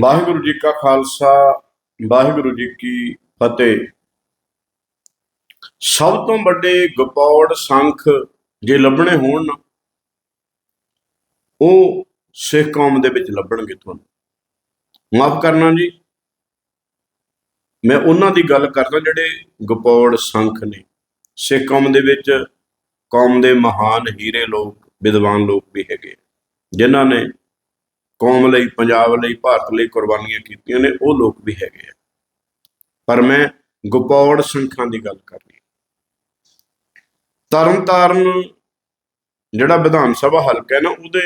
ਵਾਹਿਗੁਰੂ ਜੀ ਕਾ ਖਾਲਸਾ, ਵਾਹਿਗੁਰੂ ਜੀ ਕੀ ਫਤਿਹ। ਸਭ ਤੋਂ ਵੱਡੇ ਗਪੌੜ ਸੰਖ ਜੇ ਲੱਭਣੇ ਹੋਣ ਨਾ ਉਹ ਸਿੱਖ ਕੌਮ ਦੇ ਵਿੱਚ ਲੱਭਣਗੇ ਤੁਹਾਨੂੰ। ਮਾਫ ਕਰਨਾ ਜੀ, ਮੈਂ ਉਹਨਾਂ ਦੀ ਗੱਲ ਕਰਦਾ ਜਿਹੜੇ ਗਪੌੜ ਸੰਖ ਨੇ। ਸਿੱਖ ਕੌਮ ਦੇ ਵਿੱਚ ਕੌਮ ਦੇ ਮਹਾਨ ਹੀਰੇ ਲੋਕ, ਵਿਦਵਾਨ ਲੋਕ ਵੀ ਹੈਗੇ ਜਿਨ੍ਹਾਂ ਨੇ ਕੌਮ ਲਈ, ਪੰਜਾਬ ਲਈ, ਭਾਰਤ ਲਈ ਕੁਰਬਾਨੀਆਂ ਕੀਤੀਆਂ ਨੇ, ਉਹ ਲੋਕ ਵੀ ਹੈਗੇ ਆ। ਪਰ ਮੈਂ ਗਪੌੜ ਸੰਖਾਂ ਦੀ ਗੱਲ ਕਰ ਰਹੀ। ਤਰਨਤਾਰਨ ਜਿਹੜਾ ਵਿਧਾਨ ਸਭਾ ਹਲਕਾ ਹੈ ਨਾ, ਉਹਦੇ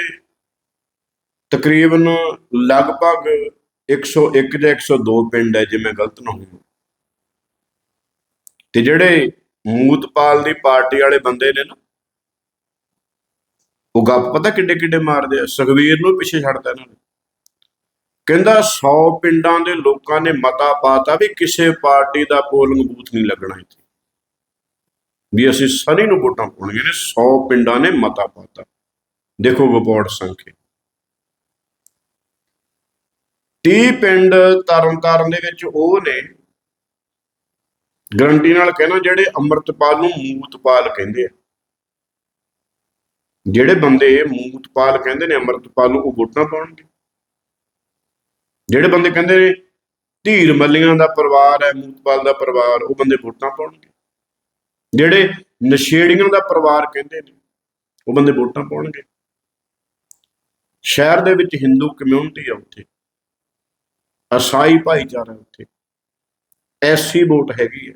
ਤਕਰੀਬਨ ਲਗਭਗ 101 ਜਾਂ 102 ਪਿੰਡ ਹੈ, ਜੇ ਮੈਂ ਗਲਤ ਨਾ ਹੋਵਾਂ ਤੇ ਜਿਹੜੇ ਮੂਤਪਾਲ ਦੀ ਪਾਰਟੀ ਵਾਲੇ ਬੰਦੇ ਨੇ ਨਾ ਉਹ ਗੱਪ ਪਤਾ ਕਿੱਡੇ ਕਿੱਡੇ ਮਾਰਦੇ ਆ? ਸੁਖਵੀਰ ਨੂੰ ਪਿੱਛੇ ਛੱਡਦਾ ਇਹਨਾਂ ਨੇ। ਕਹਿੰਦਾ 100 ਪਿੰਡਾਂ ਦੇ ਲੋਕਾਂ ਨੇ ਮਤਾ ਪਾਤਾ ਵੀ ਕਿਸੇ ਪਾਰਟੀ ਦਾ ਪੋਲਿੰਗ ਬੂਥ ਨਹੀਂ ਲੱਗਣਾ ਇੱਥੇ। ਵੀ ਅਸੀਂ ਸਾਰੀ ਨੂੰ ਵੋਟਾਂ ਪਾਉਣੀਆਂ ਨੇ 100 ਪਿੰਡਾਂ ਨੇ ਮਤਾ ਪਾਤਾ। ਦੇਖੋ ਰਿਪੋਰਟ ਸੰਖੇ। 30 ਪਿੰਡ ਤਰਨਤਾਰਨ ਦੇ ਵਿੱਚ ਉਹ ਨੇ, ਗਰੰਟੀ ਨਾਲ ਕਹਿਣਾ, ਜਿਹੜੇ ਅੰਮ੍ਰਿਤਪਾਲ ਨੂੰ ਮੂਤਪਾਲ ਕਹਿੰਦੇ ਆ। ਜਿਹੜੇ ਬੰਦੇ ਮੂਤਪਾਲ ਕਹਿੰਦੇ ਨੇ, ਅੰਮ੍ਰਿਤਪਾਲ ਨੂੰ ਉਹ ਵੋਟਾਂ ਪਾਉਣਗੇ। ਜਿਹੜੇ ਬੰਦੇ ਕਹਿੰਦੇ ਨੇ, ਧੀਰ ਮੱਲੀਆਂ ਦਾ ਪਰਿਵਾਰ ਹੈ, ਮੂਤਪਾਲ ਦਾ ਪਰਿਵਾਰ, ਉਹ ਬੰਦੇ ਵੋਟਾਂ ਪਾਉਣਗੇ। ਜਿਹੜੇ ਨਸ਼ੇੜੀਆਂ ਦਾ ਪਰਿਵਾਰ ਕਹਿੰਦੇ ਨੇ, ਉਹ ਬੰਦੇ ਵੋਟਾਂ ਪਾਉਣਗੇ। ਸ਼ਹਿਰ ਦੇ ਵਿੱਚ ਹਿੰਦੂ ਕਮਿਊਨਿਟੀ ਆ ਉੱਥੇ। ਅਸਾਈ ਭਾਈਚਾਰਾ ਉੱਥੇ। ਐਸੀ ਵੋਟ ਹੈਗੀ ਹੈ।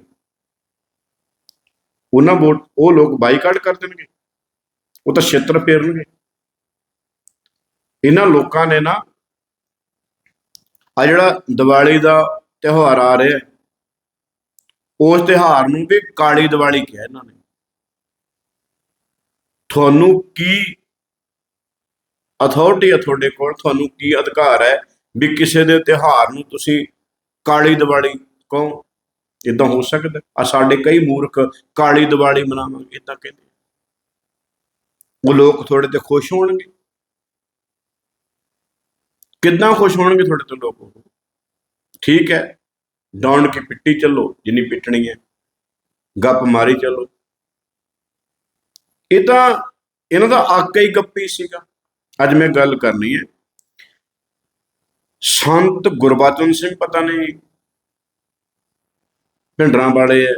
ਉਹਨਾਂ ਵੋਟ, ਉਹ ਲੋਕ ਬਾਈਕਾਟ ਕਰ ਦੇਣਗੇ। ਉਹ ਤਾਂ ਛੇਤਰ ਫੇਰਨਗੇ ਇਹਨਾਂ ਲੋਕਾਂ ਨੇ ਨਾ ਆ ਜਿਹੜਾ ਦੀਵਾਲੀ ਦਾ ਤਿਉਹਾਰ ਆ ਰਿਹਾ ਉਸ ਤਿਉਹਾਰ ਨੂੰ ਵੀ ਕਾਲੀ ਦੀਵਾਲੀ ਕਿਹਾ ਇਹਨਾਂ ਨੇ। ਤੁਹਾਨੂੰ ਕੀ ਅਥਾਰਟੀ ਹੈ ਤੁਹਾਡੇ ਕੋਲ? ਤੁਹਾਨੂੰ ਕੀ ਅਧਿਕਾਰ ਹੈ ਵੀ ਕਿਸੇ ਦੇ ਤਿਉਹਾਰ ਨੂੰ ਤੁਸੀਂ ਕਾਲੀ ਦੀਵਾਲੀ ਕਹੋ? ਇਦਾਂ ਹੋ ਸਕਦਾ। ਆ ਸਾਡੇ ਕਈ ਮੂਰਖ ਕਾਲੀ ਦੀਵਾਲੀ ਮਨਾਵਾਂਗੇ ਇਦਾਂ ਕਹਿੰਦੇ ਉਹ ਲੋਕ ਤੁਹਾਡੇ ਤੇ ਖੁਸ਼ ਹੋਣਗੇ। ਕਿੰਨਾ ਖੁਸ਼ ਹੋਣਗੇ ਤੁਹਾਡੇ ਤੋਂ ਲੋਕ? ਉਹ ਠੀਕ ਹੈ ਡੌਣ ਕੇ ਪਿੱਟੀ ਚੱਲੋ, ਜਿੰਨੀ ਪਿੱਟਣੀ ਹੈ। ਗੱਪ ਮਾਰੀ ਚੱਲੋ। ਇਹ ਤਾਂ ਇਹਨਾਂ ਦਾ ਆਕਾ ਹੀ ਗੱਪੀ ਸੀਗਾ। ਅੱਜ ਮੈਂ ਗੱਲ ਕਰਨੀ ਹੈ। ਸੰਤ ਗੁਰਬਚਨ ਸਿੰਘ ਪਤਾ ਨਹੀਂ ਭਿੰਡਰਾਂ ਵਾਲੇ ਹੈ।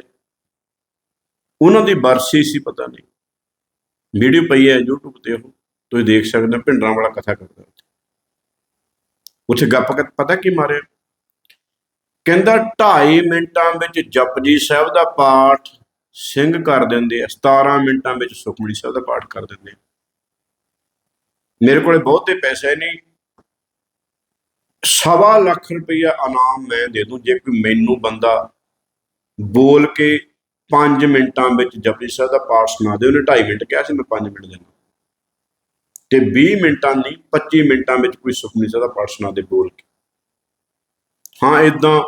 ਉਹਨਾਂ ਦੀ ਬਰਸੀ ਸੀ ਪਤਾ ਨਹੀਂ। ਵੀਡੀਓ ਪਈ ਹੈ YouTube ਤੇ ਉਹ, ਤੁਸੀਂ ਦੇਖ ਸਕਦੇ ਹੋ, ਭਿੰਡਰਾਂ ਵਾਲਾ ਕਥਾ ਕਰਦਾ ਉੱਥੇ। ਗੱਪ ਕ- ਪਤਾ ਕੀ ਮਾਰਿਆ? ਕਹਿੰਦਾ 2.5 ਮਿੰਟਾਂ ਵਿੱਚ ਜਪਜੀ ਸਾਹਿਬ ਦਾ ਪਾਠ ਸਿੰਘ ਕਰ ਦਿੰਦੇ ਆ 17 ਮਿੰਟਾਂ ਵਿੱਚ ਸੁਖਮਨੀ ਸਾਹਿਬ ਦਾ ਪਾਠ ਕਰ ਦਿੰਦੇ ਮੇਰੇ ਕੋਲੇ ਬਹੁਤੇ ਪੈਸੇ ਨਹੀਂ। ਸਵਾ ਲੱਖ ਰੁਪਈਆ ਇਨਾਮ ਮੈਂ ਦੇ ਦੂੰ, ਜੇ ਕੋਈ ਮੈਨੂੰ ਬੰਦਾ ਬੋਲ ਕੇ 5 ਮਿੰਟਾਂ ਵਿੱਚ ਜਪਜੀ ਸਾਹਿਬ ਦਾ ਪਾਠ ਸੁਣਾ ਦੇ ਉਹਨੇ 2.5 ਮਿੰਟ ਕਿਹਾ ਸੀ, ਮੈਂ 5 ਮਿੰਟ ਦੇਣਾ ਤੇ 20 ਮਿੰਟਾਂ ਨਹੀਂ 25 ਮਿੰਟਾਂ ਵਿੱਚ ਕੋਈ ਸੁਖਮਨੀ ਸਾਹਿਬ ਦਾ ਪਾਠ ਸੁਣਾ ਦੇ ਬੋਲ ਕੇ। ਹਾਂ ਇਦਾਂ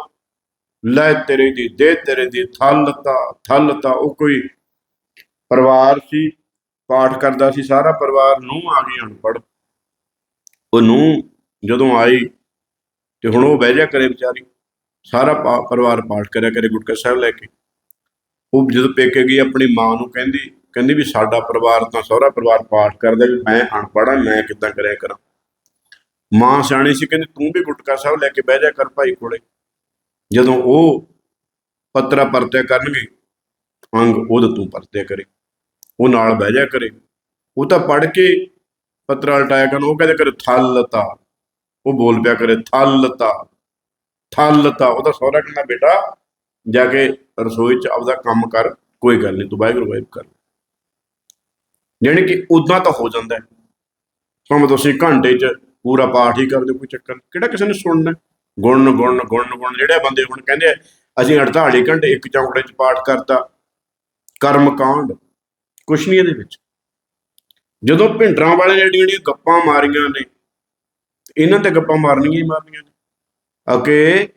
ਲੈ ਤੇਰੇ ਦੀ, ਦੇ ਤੇਰੇ ਦੀ ਥਲਤਾ ਥਲਤਾ ਉਹ ਕੋਈ ਪਰਿਵਾਰ ਸੀ, ਪਾਠ ਕਰਦਾ ਸੀ, ਸਾਰਾ ਪਰਿਵਾਰ ਨੂੰ ਆ ਗਈ ਅਨਪੜ ਉਹ ਨੂੰ ਜਦੋਂ ਆਈ, ਤੇ ਹੁਣ ਉਹ ਬਹਿ ਜਾ ਕਰੇ ਵਿਚਾਰੀ। ਸਾਰਾ ਪਾ- ਪਰਿਵਾਰ ਪਾਠ ਕਰਿਆ ਕਰੇ ਗੁਟਕਾ ਸਾਹਿਬ ਲੈ ਕੇ। ਉਹ ਜਦੋਂ ਪੇਕੇ ਗਈ, ਆਪਣੀ ਮਾਂ ਨੂੰ ਕਹਿੰਦੀ ਕਹਿੰਦੀ ਵੀ ਸਾਡਾ ਪਰਿਵਾਰ ਤਾਂ ਸਹੁਰਾ ਪਰਿਵਾਰ ਪਾਠ ਕਰਦਾ ਵੀ ਮੈਂ ਅਨਪੜ੍ਹ ਮੈਂ ਕਿੱਦਾਂ ਕਰਿਆ ਕਰਾਂ। ਮਾਂ ਸਿਆਣੀ ਸੀ, ਕਹਿੰਦੀ ਤੂੰ ਵੀ ਗੁਟਕਾ ਸਾਹਿਬ ਲੈ ਕੇ ਬਹਿ ਜਾ ਕਰ ਭਾਈ ਕੋਲੇ। ਜਦੋਂ ਉਹ ਪੱਤਰਾ ਪਰਤਿਆ ਕਰਨਗੇ, ਅੰਗ ਉਹਦਾ ਤੂੰ ਪਰਤਿਆ ਕਰੇ। ਉਹ ਨਾਲ ਬਹਿ ਜਾ ਕਰੇ। ਉਹ ਤਾਂ ਪੜ ਕੇ ਪੱਤਰਾ ਲਟਾਇਆ ਕਰਨ, ਉਹ ਕਹਿੰਦੇ ਕਰੇ ਥਲਤਾ ਉਹ ਬੋਲ ਪਿਆ ਕਰੇ ਥਲਤਾ ਥਲਤਾ ਉਹਦਾ ਸਹੁਰਾ ਕਹਿੰਦਾ, ਬੇਟਾ ਜਾ ਕੇ ਰਸੋਈ 'ਚ ਆਪਦਾ ਕੰਮ ਕਰ ਕੋਈ ਗੱਲ ਨਹੀਂ ਤੂੰ ਵਾਹਿਗੁਰੂ ਵਾਹਿਗੁਰੂ ਕਰ। ਯਾਨੀ ਕਿ ਉਦਾਂ ਤਾਂ ਹੋ ਜਾਂਦਾ ਹੈ। ਭਾਵੇਂ ਤੁਸੀਂ ਘੰਟੇ 'ਚ ਪੂਰਾ ਪਾਠ ਹੀ ਕਰਦੇ ਹੋ, ਕੋਈ ਚੱਕਰ ਕਿਹੜਾ ਕਿਸੇ ਨੇ ਸੁਣਨਾ ਗੁਣ ਗੁਣ ਗੁਣ ਗੁਣ। ਜਿਹੜੇ ਬੰਦੇ ਹੁਣ ਕਹਿੰਦੇ ਆ, ਅਸੀਂ 48 ਘੰਟੇ ਇੱਕ ਚੌਂਕੜੇ 'ਚ ਪਾਠ ਕਰਤਾ ਕਰਮ ਕਾਂਡ ਕੁਛ ਨਹੀਂ ਇਹਦੇ ਵਿੱਚ। ਜਦੋਂ ਭਿੰਡਰਾਂ ਵਾਲੇ ਨੇ ਜਿਹੜੀਆਂ ਗੱਪਾਂ ਮਾਰੀਆਂ ਨੇ ਇਹਨਾਂ ਤੇ ਗੱਪਾਂ ਮਾਰਨੀਆਂ ਹੀ ਮਾਰਨੀਆਂ ਨੇ। ਅਕੇ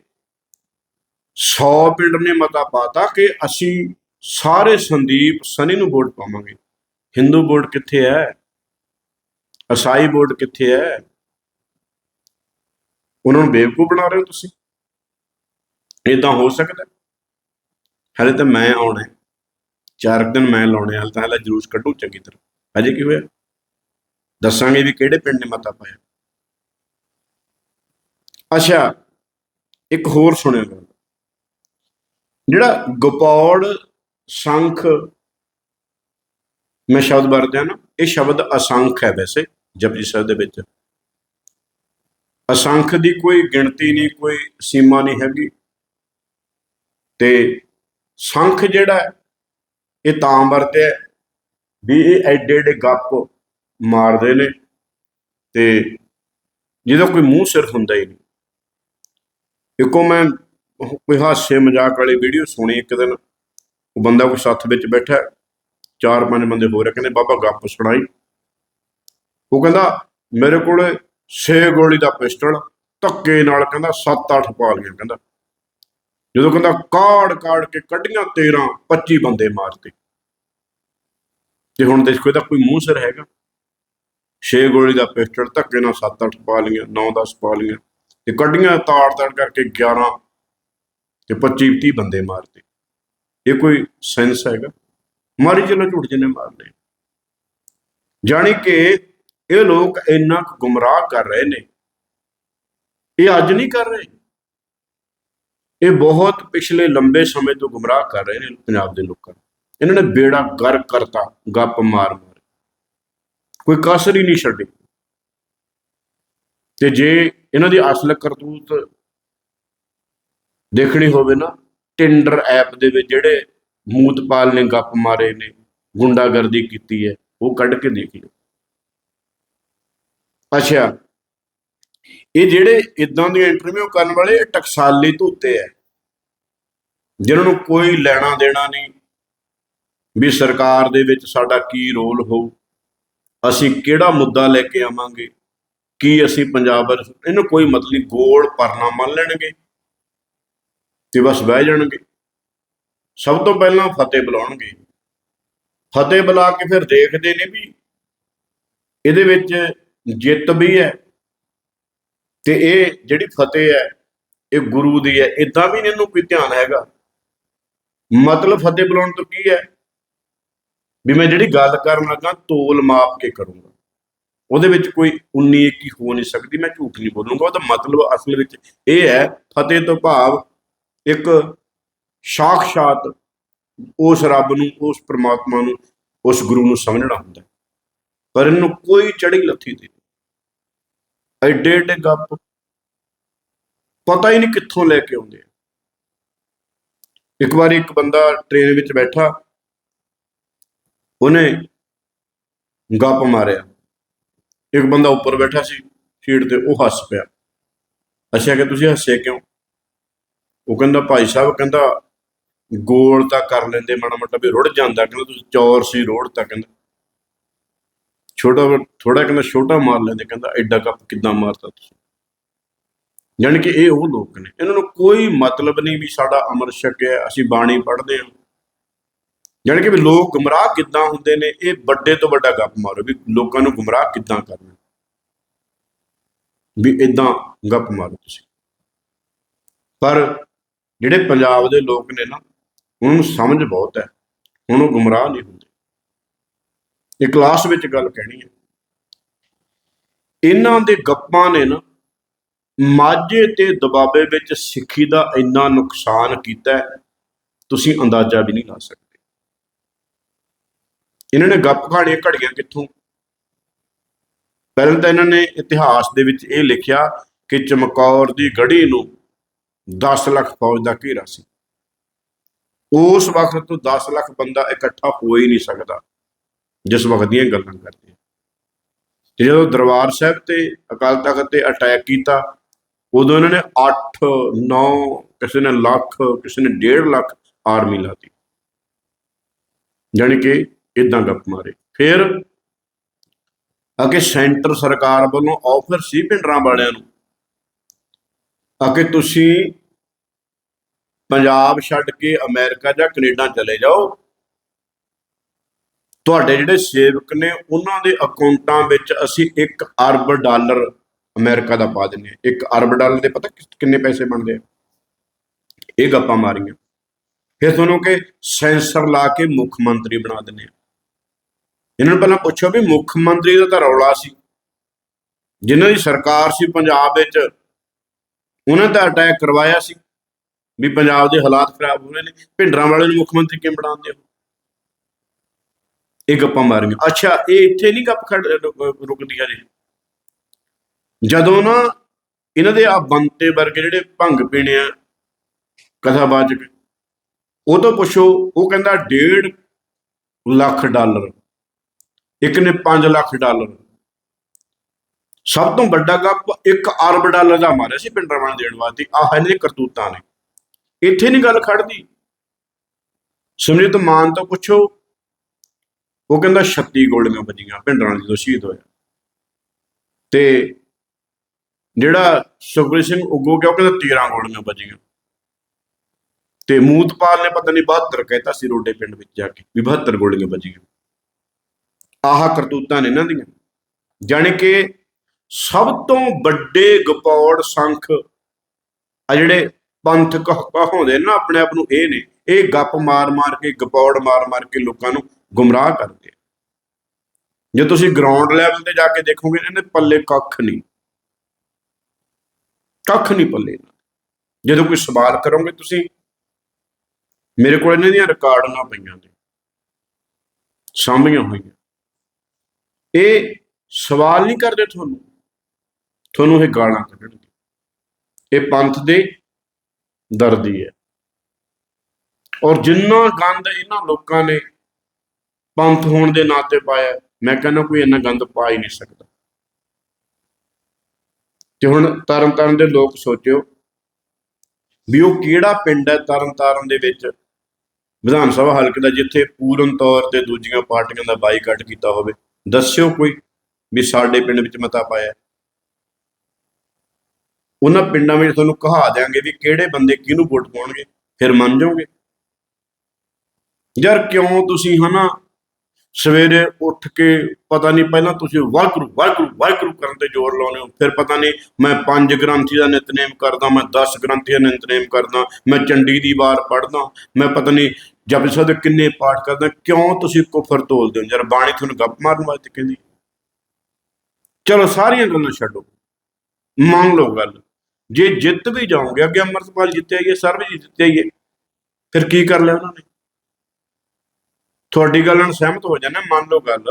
100 ਪਿੰਡ ਨੇ ਮਤਾ ਪਾਤਾ ਕਿ ਅਸੀਂ ਸਾਰੇ ਸੰਦੀਪ ਸਨੀ ਨੂੰ ਵੋਟ ਪਾਵਾਂਗੇ। ਹਿੰਦੂ ਵੋਟ ਕਿੱਥੇ ਹੈ? ਅਸਾਈ ਵੋਟ ਕਿੱਥੇ ਹੈ? ਉਹਨਾਂ ਨੂੰ ਬੇਵਕੂਫ ਬਣਾ ਰਹੇ ਹੋ ਤੁਸੀਂ? ਇਦਾਂ ਹੋ ਸਕਦਾ ਹਲੇ ਤਾਂ ਮੈਂ ਆਉਣਾ ਹੈ। ਚਾਰ ਦਿਨ ਮੈਂ ਲਾਉਣੇ ਹਾਲੇ ਤਾਂ ਹਲੇ ਜਲੂਸ ਕੱਢੂ ਚੰਗੀ ਤਰ੍ਹਾਂ। ਅਜੇ ਕੀ ਹੋਇਆ? ਦੱਸਾਂਗੇ ਵੀ ਕਿਹੜੇ ਪਿੰਡ ਨੇ ਮਤਾ ਪਾਇਆ। ਅੱਛਾ, ਇੱਕ ਹੋਰ ਸੁਣਿਆ ਗੱਲ ਜਿਹੜਾ ਗਪੌੜ, ਸੰਖ, ਮੈਂ ਸ਼ਬਦ ਵਰਤਿਆ ਨਾ, ਇਹ ਸ਼ਬਦ ਅਸੰਖ ਹੈ ਵੈਸੇ, ਜਪਜੀ ਸਾਹਿਬ ਦੇ ਵਿੱਚ। ਅਸੰਖ ਦੀ ਕੋਈ ਗਿਣਤੀ ਨਹੀਂ, ਕੋਈ ਸੀਮਾ ਨਹੀਂ ਹੈਗੀ। ਤੇ ਸੰਖ ਜਿਹੜਾ ਇਹ ਤਾਂ ਵਰਤਿਆ ਵੀ ਇਹ ਐਡੇ ਐਡੇ ਗੱਪ ਮਾਰਦੇ ਨੇ ਤੇ ਜਿਹਦਾ ਕੋਈ ਮੂੰਹ ਸਿਰ ਹੁੰਦਾ ਹੀ ਨਹੀਂ। ਇੱਕੋ ਮੈਂ ਕੋਈ ਹਾਸੇ ਮਜ਼ਾਕ ਵਾਲੀ ਵੀਡੀਓ ਸੁਣੀ ਇੱਕ ਦਿਨ। ਉਹ ਬੰਦਾ ਕੋਈ ਸੱਥ ਵਿੱਚ ਬੈਠਾ ਚਾਰ ਪੰਜ ਬੰਦੇ ਹੋਰ ਹੈ, ਕਹਿੰਦੇ ਬਾਬਾ ਗੱਪ ਸੁਣਾਈ। ਉਹ ਕਹਿੰਦਾ ਮੇਰੇ ਕੋਲ 6 ਗੋਲੀ ਦਾ ਪਿਸਟਲ ਧੱਕੇ ਨਾਲ ਕਹਿੰਦਾ 7-8 ਪਾ ਲਈਆਂ ਕਹਿੰਦਾ। ਜਦੋਂ ਕਹਿੰਦਾ ਕਾੜ ਕਾੜ ਕੇ ਕੱਢੀਆਂ 13 25 ਬੰਦੇ ਮਾਰਤੇ। ਤੇ ਹੁਣ ਦੇਖੋ ਇਹਦਾ ਕੋਈ ਮੂੰਹ ਸਿਰ ਹੈਗਾ। 6 ਗੋਲੀ ਦਾ ਪਿਸਟਲ ਧੱਕੇ ਨਾਲ 7-8 ਪਾ ਲਈਆਂ 9-10 ਪਾ ਲਈਆਂ। ਤੇ ਕੱਢੀਆਂ ਤਾੜ ਤਾੜ ਕਰਕੇ 11 ਤੇ 25 30 ਬੰਦੇ ਮਾਰਤੇ ਇਹ ਕੋਈ ਸੈਂਸ ਹੈਗਾ? ਮਾਰੀ ਚਲੋ ਝੂਠ ਜਿੰਨੇ ਮਾਰਨੇ ਜਾਣੀ ਕਿ ਇਹ ਲੋਕ ਇੰਨਾ ਕੁ ਗੁੰਮਰਾਹ ਕਰ ਰਹੇ ਨੇ। ਇਹ ਅੱਜ ਨਹੀਂ ਕਰ ਰਹੇ। ਇਹ ਬਹੁਤ ਪਿਛਲੇ ਲੰਬੇ ਸਮੇਂ ਤੋਂ ਗੁੰਮਰਾਹ ਕਰ ਰਹੇ ਨੇ ਪੰਜਾਬ ਦੇ ਲੋਕਾਂ ਨੂੰ। ਇਹਨਾਂ ਨੇ ਬੇੜਾ ਗਰ ਕਰਤਾ, ਗੱਪ ਮਾਰ ਮਾਰ। ਕੋਈ ਕਸਰ ਹੀ ਨਹੀਂ ਛੱਡੀ। ਤੇ ਜੇ ਇਹਨਾਂ ਦੀ ਅਸਲ ਕਰਤੂਤ ਦੇਖਣੀ ਹੋਵੇ ਨਾ ਟਿੰਡਰ ਐਪ ਦੇ ਵਿੱਚ ਜਿਹੜੇ ਮੂਤਪਾਲ ਨੇ ਗੱਪ ਮਾਰੇ ਨੇ ਗੁੰਡਾਗਰਦੀ ਕੀਤੀ ਹੈ ਉਹ ਕੱਢ ਕੇ ਦੇਖਿਓ ਅੱਛਾ ਇਹ ਜਿਹੜੇ ਇਦਾਂ ਦੀਆਂ ਇੰਟਰਵਿਊ ਕਰਨ ਵਾਲੇ ਟਕਸਾਲੀ ਧੂਤੇ ਐ ਜਿਨ੍ਹਾਂ ਨੂੰ ਕੋਈ ਲੈਣਾ ਦੇਣਾ ਨਹੀਂ ਵੀ ਸਰਕਾਰ ਦੇ ਵਿੱਚ ਸਾਡਾ ਕੀ ਰੋਲ ਹੋਊ ਅਸੀਂ ਕਿਹੜਾ ਮੁੱਦਾ ਲੈ ਕੇ ਆਵਾਂਗੇ ਕੀ ਅਸੀਂ ਪੰਜਾਬ ਇਹਨੂੰ ਕੋਈ ਮਤਲਬ ਗੋਲ ਪਰਨਾ ਮੰਨ ਲੈਣਗੇ। ਤੇ ਬਸ ਬਹਿ ਜਾਣਗੇ। ਸਭ ਤੋਂ ਪਹਿਲਾਂ ਫਤਿਹ ਬੁਲਾਉਣਗੇ। ਫਤਿਹ ਬੁਲਾ ਕੇ ਫਿਰ ਦੇਖਦੇ ਨੇ ਵੀ ਇਹਦੇ ਵਿੱਚ ਜਿੱਤ ਵੀ ਹੈ ਤੇ ਇਹ ਜਿਹੜੀ ਫਤਿਹ ਹੈ, ਇਹ ਗੁਰੂ ਦੀ ਹੈ ਇਦਾਂ ਵੀ ਨਹੀਂ ਇਹਨੂੰ ਕੋਈ ਧਿਆਨ ਹੈਗਾ। ਮਤਲਬ ਫਤਿਹ ਬੁਲਾਉਣ ਤੋਂ ਕੀ ਹੈ? ਵੀ ਮੈਂ ਜਿਹੜੀ ਗੱਲ ਕਰਨ ਲੱਗਾ, ਤੋਲ ਮਾਪ ਕੇ ਕਰੂੰਗਾ। ਉਹਦੇ ਵਿੱਚ ਕੋਈ 19 21 ਹੋ ਨਹੀਂ ਸਕਦੀ, ਮੈਂ ਝੂਠ ਨਹੀਂ ਬੋਲੂੰਗਾ। ਉਹਦਾ ਮਤਲਬ ਅਸਲ ਵਿੱਚ ਇਹ ਹੈ, ਫਤਿਹ ਤੋਂ ਭਾਵ ਇੱਕ ਸਾਖਸ਼ਾਤ ਉਸ ਰੱਬ ਨੂੰ, ਉਸ ਪ੍ਰਮਾਤਮਾ ਨੂੰ, ਉਸ ਗੁਰੂ ਨੂੰ ਸਮਝਣਾ ਹੁੰਦਾ ਪਰ ਇਹਨੂੰ ਕੋਈ ਚੜੀ ਲੱਥੀ ਦੀ ਨਹੀਂ। ਐਡੇ ਐਡੇ ਗੱਪ ਪਤਾ ਹੀ ਨਹੀਂ ਕਿੱਥੋਂ ਲੈ ਕੇ ਆਉਂਦੇ ਆ। ਇੱਕ ਵਾਰੀ ਇੱਕ ਬੰਦਾ ਟ੍ਰੇਨ ਵਿੱਚ ਬੈਠਾ, ਉਹਨੇ ਗੱਪ ਮਾਰਿਆ। ਇੱਕ ਬੰਦਾ ਉੱਪਰ ਬੈਠਾ ਸੀ, ਸੀਟ ਤੇ ਉਹ ਹੱਸ ਪਿਆ। ਅੱਛਾ ਕਿ ਤੁਸੀਂ ਹੱਸੇ ਕਿਉਂ? ਉਹ ਕਹਿੰਦਾ ਭਾਈ ਸਾਹਿਬ ਕਹਿੰਦਾ ਗੋਲ ਤਾਂ ਕਰ ਲੈਂਦੇ ਮਾੜਾ ਮੋਟਾ ਵੀ ਰੁੜ ਜਾਂਦਾ, ਕਹਿੰਦਾ ਤੁਸੀਂ ਚੌਰ ਸੀ, ਰੋੜ ਤਾਂ ਕਹਿੰਦਾ। ਛੋਟਾ ਥੋੜਾ ਕਹਿੰਦਾ ਛੋਟਾ ਮਾਰ ਲੈਂਦੇ, ਕਹਿੰਦਾ ਐਡਾ ਕੱਪ ਕਿੱਦਾਂ ਮਾਰਤਾ ਤੁਸੀਂ। ਯਾਨੀ ਕਿ ਇਹ ਉਹ ਲੋਕ ਨੇ, ਇਹਨਾਂ ਨੂੰ ਕੋਈ ਮਤਲਬ ਨਹੀਂ ਵੀ ਸਾਡਾ ਅਮਰ ਛਕਿਆ ਅਸੀਂ ਬਾਣੀ ਪੜ੍ਹਦੇ ਹਾਂ। ਯਾਨੀ ਕਿ ਵੀ ਲੋਕ ਗੁੰਮਰਾਹ ਕਿੱਦਾਂ ਹੁੰਦੇ ਨੇ, ਇਹ ਵੱਡੇ ਤੋਂ ਵੱਡਾ ਗੱਪ ਮਾਰੋ ਵੀ ਲੋਕਾਂ ਨੂੰ ਗੁੰਮਰਾਹ ਕਿੱਦਾਂ ਕਰਨਾ। ਵੀ ਇਦਾਂ ਗੱਪ ਮਾਰੋ ਤੁਸੀਂ। ਪਰ ਜਿਹੜੇ ਪੰਜਾਬ ਦੇ ਲੋਕ ਨੇ ਨਾ ਉਹਨਾਂ ਨੂੰ ਸਮਝ ਬਹੁਤ ਹੈ ਹੁਣ ਉਹ ਗੁੰਮਰਾਹ ਨਹੀਂ ਹੁੰਦੇ। ਇਹ ਕਲਾਸ ਵਿੱਚ ਗੱਲ ਕਹਿਣੀ ਹੈ। ਇਹਨਾਂ ਦੇ ਗੱਪਾਂ ਨੇ ਨਾ ਮਾਝੇ ਤੇ ਦਬਾਬੇ ਵਿੱਚ ਸਿੱਖੀ ਦਾ ਇੰਨਾ ਨੁਕਸਾਨ ਕੀਤਾ ਹੈ, ਤੁਸੀਂ ਅੰਦਾਜ਼ਾ ਵੀ ਨਹੀਂ ਲਾ ਸਕਦੇ। ਇਹਨਾਂ ਨੇ ਗੱਪ ਕਹਾਣੀਆਂ ਘੜੀਆਂ ਕਿੱਥੋਂ? ਪਹਿਲਾਂ ਤਾਂ ਇਹਨਾਂ ਨੇ ਇਤਿਹਾਸ ਦੇ ਵਿੱਚ ਇਹ ਲਿਖਿਆ ਕਿ ਚਮਕੌਰ ਦੀ ਗੜੀ ਨੂੰ 10 ਲੱਖ ਫੌਜ ਦਾ ਘੇਰਾ ਸੀ। ਉਸ ਵਕਤ ਤੋਂ 10 ਲੱਖ ਬੰਦਾ ਇਕੱਠਾ ਹੋ ਹੀ ਨਹੀਂ ਸਕਦਾ, ਜਿਸ ਵਕਤ ਦੀਆਂ ਗੱਲਾਂ ਕਰਦੇ ਤੇ ਜਦੋਂ ਦਰਬਾਰ ਸਾਹਿਬ ਤੇ ਅਕਾਲ ਤਖਤ ਤੇ ਅਟੈਕ ਕੀਤਾ, ਉਦੋਂ ਇਹਨਾਂ ਨੇ 8 9 ਕਿਸੇ ਨੇ ਲੱਖ, ਕਿਸੇ ਨੇ 1.5 ਲੱਖ ਆਰਮੀ ਲਾਤੀ। ਜਾਣੀ ਕਿ ਇਦਾਂ ਗੱਪ ਮਾਰੇ। ਫਿਰ ਅਗੇ ਸੈਂਟਰ ਸਰਕਾਰ ਵੱਲੋਂ ਆਫਰ ਸੀ ਪਿੰਡਰਾਂ ਵਾਲਿਆਂ ਨੂੰ ਕਿ ਤੁਸੀਂ ਪੰਜਾਬ ਛੱਡ ਕੇ ਅਮਰੀਕਾ ਜਾਂ ਕੈਨੇਡਾ ਚਲੇ ਜਾਓ। ਤੁਹਾਡੇ ਜਿਹੜੇ ਸੇਵਕ ਨੇ, ਉਹਨਾਂ ਦੇ ਅਕਾਊਂਟਾਂ ਵਿੱਚ ਅਸੀਂ 1 ਅਰਬ ਡਾਲਰ ਅਮਰੀਕਾ ਦਾ ਪਾ ਦਿੰਦੇ ਆ ਇੱਕ ਅਰਬ ਡਾਲਰ ਦੇ ਪਤਾ ਕਿੰਨੇ ਪੈਸੇ ਬਣਦੇ ਆ? ਇਹ ਗੱਪਾਂ ਮਾਰੀਆਂ। ਫਿਰ ਤੁਹਾਨੂੰ ਕਿ ਸੈਂਸਰ ਲਾ ਕੇ ਮੁੱਖ ਮੰਤਰੀ ਬਣਾ ਦਿੰਦੇ ਆ ਇਹਨਾਂ ਨੂੰ ਪਹਿਲਾਂ ਪੁੱਛੋ ਵੀ ਮੁੱਖ ਮੰਤਰੀ ਦਾ ਤਾਂ ਰੌਲਾ ਸੀ। ਜਿਨ੍ਹਾਂ ਦੀ ਸਰਕਾਰ ਸੀ ਪੰਜਾਬ ਵਿੱਚ ਉਹਨਾਂ ਦਾ ਅਟੈਕ ਕਰਵਾਇਆ ਸੀ ਵੀ ਪੰਜਾਬ ਦੇ ਹਾਲਾਤ ਖਰਾਬ ਹੋ ਰਹੇ ਨੇ। ਭਿੰਡਰਾਂ ਵਾਲੇ ਨੂੰ ਮੁੱਖ ਮੰਤਰੀ ਕਿਵੇਂ ਬਣਾਉਂਦੇ ਹੋ? ਇਹ ਗੱਪਾਂ ਮਾਰੀਆਂ। ਅੱਛਾ, ਇਹ ਇੱਥੇ ਨਹੀਂ ਗੱਪ ਖੜ ਰੁਕ- ਰੁਕਦੀਆਂ ਜੀ। ਜਦੋਂ ਨਾ ਇਹਨਾਂ ਦੇ ਆ ਬੰਤੇ ਵਰਗੇ ਜਿਹੜੇ ਭੰਗ ਪੀਣੇ ਆ ਕਥਾਵਾਚਕ, ਉਹ ਤੋਂ ਪੁੱਛੋ, ਉਹ ਕਹਿੰਦਾ 1.5 ਲੱਖ ਡਾਲਰ। ਇੱਕ ਨੇ 5 ਲੱਖ ਡਾਲਰ। ਸਭ ਤੋਂ ਵੱਡਾ ਗੱਪ 1 ਅਰਬ ਡਾਲਰ ਦਾ ਮਾਰਿਆ ਸੀ ਪਿੰਡਰਾਂ ਵਾਲੇ ਦੇਣ ਵਾਸਤੇ। ਆਹ ਇਹਨਾਂ ਦੇ ਕਰਤੂਤਾਂ ਨੇ। ਇੱਥੇ ਨਹੀਂ ਗੱਲ ਖੜਦੀ। ਸਿਮਰਤ ਮਾਨ ਤੋਂ ਪੁੱਛੋ। ਉਹ ਕਹਿੰਦਾ 36 ਗੋਲੀਆਂ ਵੱਜੀਆਂ ਪਿੰਡਰਾਂ ਜਦੋਂ ਸ਼ਹੀਦ ਹੋਇਆ। ਤੇ ਜਿਹੜਾ ਸੁਖਬੀਰ ਸਿੰਘ ਉੱਗੋ ਗਿਆ, ਉਹ ਕਹਿੰਦਾ 13 ਗੋਲੀਆਂ ਵੱਜੀਆਂ। ਤੇ ਮੂਤਪਾਲ ਨੇ ਪਤਾ ਨਹੀਂ 72 ਕਹਿਤਾ ਸੀ ਰੋਡੇ ਪਿੰਡ ਵਿੱਚ ਜਾ ਕੇ ਵੀ 72 ਗੋਲੀਆਂ ਵੱਜੀਆਂ। ਆਹ ਕਰਤੂਤਾਂ ਨੇ ਇਹਨਾਂ ਦੀਆਂ। ਜਾਣੀ ਕਿ ਸਭ ਤੋਂ ਵੱਡੇ ਗਪੌੜ ਸੰਖ ਆ ਜਿਹੜੇ ਪੰਥ ਕਹਾਉਂਦੇ ਨੇ ਨਾ, ਆਪਣੇ ਆਪ ਨੂੰ ਇਹ ਨੇ, ਇਹ ਗੱਪ ਮਾਰ ਮਾਰ ਕੇ, ਗਪੌੜ ਮਾਰ ਮਾਰ ਕੇ ਲੋਕਾਂ ਨੂੰ ਗੁੰਮਰਾਹ ਕਰਦੇ ਜੇ ਤੁਸੀਂ ਗਰਾਊਂਡ ਲੈਵਲ ਤੇ ਜਾ ਕੇ ਦੇਖੋਗੇ, ਇਹਨਾਂ ਦੇ ਪੱਲੇ ਕੱਖ ਨਹੀਂ। ਕੱਖ ਨਹੀਂ ਪੱਲੇ ਇਹਨਾਂ ਦੇ। ਜਦੋਂ ਕੋਈ ਸਵਾਲ ਕਰੋਗੇ ਤੁਸੀਂ, ਮੇਰੇ ਕੋਲ ਇਹਨਾਂ ਦੀਆਂ ਰਿਕਾਰਡ ਨਾ ਪਈਆਂ ਨੇ, ਸਾਂਭੀਆਂ ਹੋਈਆਂ। ਇਹ ਸਵਾਲ ਨਹੀਂ ਕਰਦੇ ਤੁਹਾਨੂੰ। ਤੁਹਾਨੂੰ ਇਹ ਗਾਲਾਂ ਕੱਢਣਗੇ। ਇਹ ਪੰਥ ਦੇ ਦਰਦੀ ਹੈ। ਔਰ ਜਿੰਨਾ ਗੰਦ ਇਹਨਾਂ ਲੋਕਾਂ ਨੇ ਪੰਥ ਹੋਣ ਦੇ ਨਾਤੇ ਪਾਇਆ, ਮੈਂ ਕਹਿੰਦਾ ਕੋਈ ਇੰਨਾ ਗੰਦ ਪਾ ਹੀ ਨਹੀਂ ਸਕਦਾ। ਤੇ ਹੁਣ ਤਰਨ ਤਾਰਨ ਦੇ ਲੋਕ ਸੋਚਿਓ ਵੀ ਉਹ ਕਿਹੜਾ ਪਿੰਡ ਹੈ ਤਰਨ ਤਾਰਨ ਦੇ ਵਿੱਚ? ਵਿਧਾਨ ਸਭਾ ਹਲਕੇ ਦਾ ਜਿੱਥੇ ਪੂਰਨ ਤੌਰ ਤੇ ਦੂਜੀਆਂ ਪਾਰਟੀਆਂ ਦਾ ਬਾਈਕਾਟ ਕੀਤਾ ਹੋਵੇ। ਦੱਸਿਓ ਕੋਈ ਵੀ ਸਾਡੇ ਪਿੰਡ ਵਿੱਚ ਮਤਾ ਪਾਇਆ। ਉਹਨਾਂ ਪਿੰਡਾਂ ਵਿੱਚ ਤੁਹਾਨੂੰ ਕਹਾ ਦਿਆਂਗੇ ਵੀ ਕਿਹੜੇ ਬੰਦੇ ਕਿਹਨੂੰ ਵੋਟ ਪਾਉਣਗੇ, ਫਿਰ ਮੰਨ ਜਾਓਗੇ। ਯਾਰ ਕਿਉਂ ਤੁਸੀਂ ਹਨਾ ਸਵੇਰੇ ਉੱਠ ਕੇ ਪਤਾ ਨਹੀਂ ਪਹਿਲਾਂ ਤੁਸੀਂ ਵਾਹਿਗੁਰੂ ਵਾਹਿਗੁਰੂ ਵਾਹਿਗੁਰੂ ਕਰਨ ਤੇ ਜ਼ੋਰ ਲਾਉਂਦੇ ਹੋ, ਫਿਰ ਪਤਾ ਨਹੀਂ ਮੈਂ ਪੰਜ ਗ੍ਰੰਥੀ ਦਾ ਨਿਤਨੇਮ ਕਰਦਾ, ਮੈਂ 10 ਗ੍ਰੰਥੀ ਦਾ ਨਿਤਨੇਮ ਕਰਦਾ, ਮੈਂ ਚੰਡੀ ਦੀ ਵਾਰ ਪੜਦਾ ਮੈਂ ਪਤਾ ਨਹੀਂ ਜਪਜੀ ਸਾਹਿਬ ਦੇ ਕਿੰਨੇ ਪਾਠ ਕਰਦਾ, ਕਿਉਂ ਤੁਸੀਂ ਕੁਫਰ ਤੋਲਦੇ ਹੋ? ਯਾਰ ਬਾਣੀ ਤੁਹਾਨੂੰ ਗੱਪ ਮਾਰਨ ਵਾਸਤੇ ਕਹਿੰਦੀ। ਚਲੋ ਸਾਰੀਆਂ ਗੱਲਾਂ ਛੱਡੋ। ਮੰਨ ਲਓ ਗੱਲ। ਜੇ ਜਿੱਤ ਵੀ ਜਾਓਗੇ, ਅੱਗੇ ਅੰਮ੍ਰਿਤਪਾਲ ਜਿੱਤਿਆ ਹੀ ਹੈ, ਸਰਬਜੀਤ ਜਿੱਤਿਆ ਹੀ ਹੈ, ਫਿਰ ਕੀ ਕਰ ਲਿਆ ਉਹਨਾਂ ਨੇ? ਤੁਹਾਡੀ ਗੱਲ ਨਾਲ ਸਹਿਮਤ ਹੋ ਜਾਣਾ ਮੰਨ ਲਓ ਗੱਲ,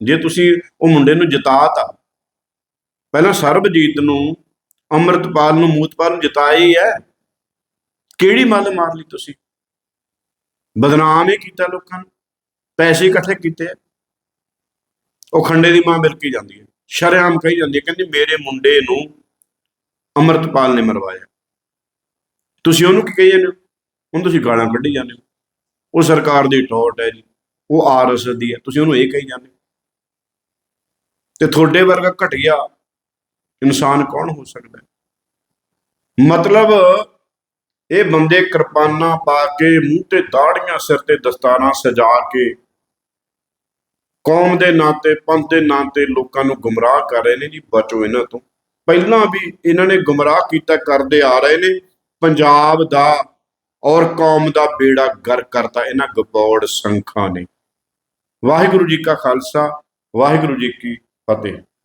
ਜੇ ਤੁਸੀਂ ਉਹ ਮੁੰਡੇ ਨੂੰ ਜਿਤਾਤਾ, ਪਹਿਲਾਂ ਸਰਬਜੀਤ ਨੂੰ, ਅੰਮ੍ਰਿਤਪਾਲ ਨੂੰ, ਮੂਤਪਾਲ ਨੂੰ ਜਿਤਾਇਆ ਹੀ ਹੈ। ਕਿਹੜੀ ਮੱਲ ਮਾਰ ਲਈ ਤੁਸੀਂ? ਬਦਨਾਮ ਹੀ ਕੀਤਾ ਲੋਕਾਂ ਨੂੰ, ਪੈਸੇ ਇਕੱਠੇ ਕੀਤੇ ਉਹ ਖੰਡੇ ਦੀ ਮਾਂ ਬਿਲਕੀ ਜਾਂਦੀ ਹੈ, ਸ਼ਰੇਆਮ ਕਹੀ ਜਾਂਦੀ ਹੈ, ਕਹਿੰਦੀ ਮੇਰੇ ਮੁੰਡੇ ਨੂੰ ਅੰਮ੍ਰਿਤਪਾਲ ਨੇ ਮਰਵਾਇਆ। ਤੁਸੀਂ ਉਹਨੂੰ ਕੀ ਕਹੀ ਜਾਂਦੇ ਹੋ? ਹੁਣ ਤੁਸੀਂ ਗਾਲਾਂ ਕੱਢੀ ਜਾਂਦੇ ਹੋ। ਉਹ ਸਰਕਾਰ ਦੀ ਟੋਟ ਹੈ ਜੀ। ਉਹ ਆਰਐਸ ਦੀ ਹੈ। ਤੁਸੀਂ ਉਹਨੂੰ ਇਹ ਕਹੀ ਜਾਂਦੇ ਹੋ। ਤੇ ਤੁਹਾਡੇ ਵਰਗਾ ਘਟਿਆ ਇਨਸਾਨ ਕੌਣ ਹੋ ਸਕਦਾ ਮਤਲਬ ਇਹ ਬੰਦੇ ਕਿਰਪਾਨਾਂ ਪਾ ਕੇ, ਮੂੰਹ ਤੇ ਦਾੜੀਆਂ ਸਿਰ ਤੇ ਦਸਤਾਰਾਂ ਸਜਾ ਕੇ ਕੌਮ ਦੇ ਨਾਂ ਤੇ, ਪੰਥ ਦੇ ਨਾਂ ਤੇ ਲੋਕਾਂ ਨੂੰ ਗੁੰਮਰਾਹ ਕਰ ਰਹੇ ਨੇ ਜੀ, ਬਚੋ ਇਹਨਾਂ ਤੋਂ। ਪਹਿਲਾਂ ਵੀ ਇਹਨਾਂ ਨੇ ਗੁੰਮਰਾਹ ਕੀਤਾ, ਕਰਦੇ ਆ ਰਹੇ ਨੇ। ਪੰਜਾਬ ਦਾ ਔਰ ਕੌਮ ਦਾ ਬੇੜਾ ਗਰ ਕਰਤਾ ਇਹਨਾਂ ਗਪੌੜ ਸੰਖਾਂ ਨੇ। ਵਾਹਿਗੁਰੂ ਜੀ ਕਾ ਖਾਲਸਾ, ਵਾਹਿਗੁਰੂ ਜੀ ਕੀ ਫਤਿਹ।